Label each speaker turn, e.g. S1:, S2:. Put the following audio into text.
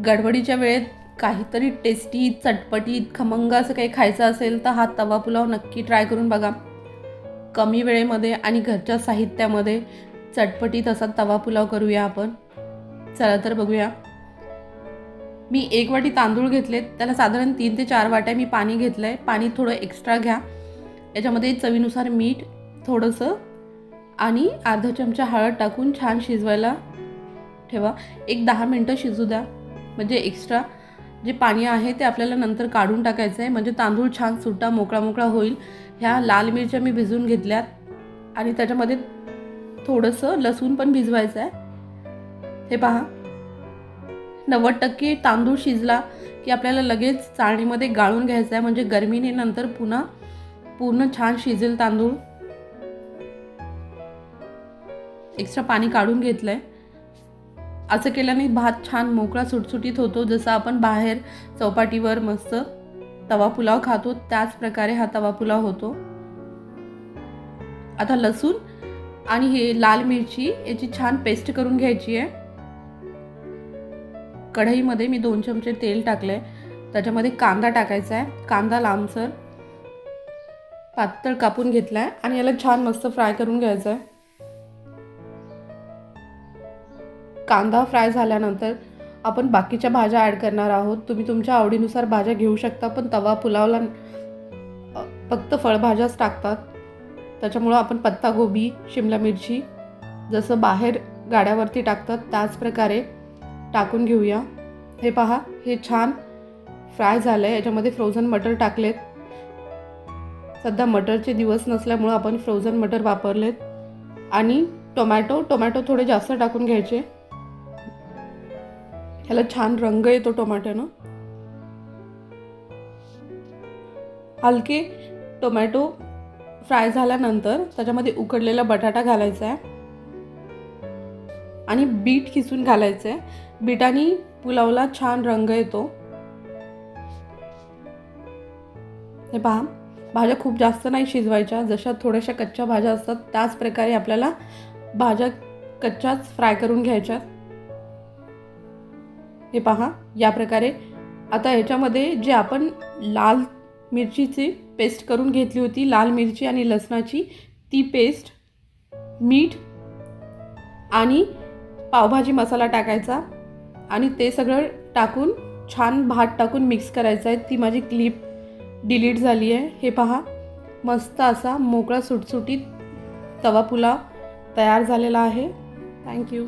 S1: गडबडीच्या वेळेत काहीतरी टेस्टी चटपटीत खमंग असं काही खायचं असेल तर हा तवा पुलाव नक्की ट्राय करून बघा. कमी वेळेमध्ये आणि घरच्या साहित्यामध्ये चटपटीत असा तवा पुलाव करूया आपण. चला तर बघूया. मी एक वाटी तांदूळ घेतले त्याला साधारण तीन ते चार वाट्या मी पाणी घेतलं आहे पाणी थोडं एक्स्ट्रा घ्या. याच्यामध्ये चवीनुसार मीठ थोडंसं आणि अर्धा चमचा हळद टाकून छान शिजवायला ठेवा. एक दहा मिनटं शिजू द्या. म्हणजे एक्स्ट्रा जे पाणी आहे ते आपल्याला नंतर काढून टाकायचं आहे. म्हणजे तांदूळ छान सुट्टा मोकळा मोकळा होईल. ह्या लाल मिरच्या मी भिजवून घेतल्यात. आणि त्याच्यामध्ये थोडंसं लसूण पण भिजवायचं आहे. हे पहा. नव्वद टक्के तांदूळ शिजला की आपल्याला लगेच चाळणीमध्ये गाळून घ्यायचं आहे. म्हणजे गरमीने नंतर पुन्हा पूर्ण छान शिजेल तांदूळ. एक्स्ट्रा पाणी काढून घेतलं आहे असं केल्याने भात छान मोकळा सुटसुटीत होतो. जसं आपण बाहेर चौपाटीवर मस्त तवा पुलाव खातो त्याच प्रकारे हा तवा पुलाव होतो. आता लसूण आणि हे लाल मिरची याची छान पेस्ट करून घ्यायची आहे. कढईमध्ये मी दोन चमचे तेल टाकले त्याच्यामध्ये कांदा टाकायचा आहे. कांदा लांबसर पातळ कापून घेतला आहे आणि याला छान मस्त फ्राय करून घ्यायचं आहे. कांदा फ्राय झाल्यानंतर आपण बाकीच्या भाज्या ॲड करणार आहोत. तुम्ही तुमच्या आवडीनुसार भाज्या घेऊ शकता पण तवा पुलावला फक्त फळभाज्याच टाकतात. त्याच्यामुळं आपण पत्तागोबी शिमला मिरची जसं बाहेर गाड्यावरती टाकतात त्याच प्रकारे टाकून घेऊया. हे पहा हे छान फ्राय झालं आहे याच्यामध्ये फ्रोझन मटर टाकलेत. सध्या मटरचे दिवस नसल्यामुळं आपण फ्रोझन मटर वापरलेत. आणि टोमॅटो टोमॅटो थोडे जास्त टाकून घ्यायचे. ह्याला छान रंग येतो टोमॅटोनं. हलके टोमॅटो फ्राय झाल्यानंतर त्याच्यामध्ये उकडलेला बटाटा घालायचा आहे. आणि बीट खिसून घालायचं आहे. बीटाने पुलावला छान रंग येतो. हे पहा भाज्या खूप जास्त नाही शिजवायच्या. जशा थोड्याशा कच्च्या भाज्या असतात त्याच प्रकारे आपल्याला भाज्या कच्च्याच फ्राय करून घ्यायच्या हे पहा या प्रकारे. आता ह्याच्यामध्ये जे आपण लाल मिरचीची पेस्ट करून घेतली होती लाल मिरची आणि लसणाची ती पेस्ट मीठ आणि पावभाजी मसाला टाकायचा आणि ते सगळं टाकून छान भात टाकून मिक्स करायचं आहे. ती माझी क्लिप डिलीट झाली आहे. हे पहा मस्त असा मोकळा सुटसुटीत तवा पुलाव तयार झालेला आहे. थँक्यू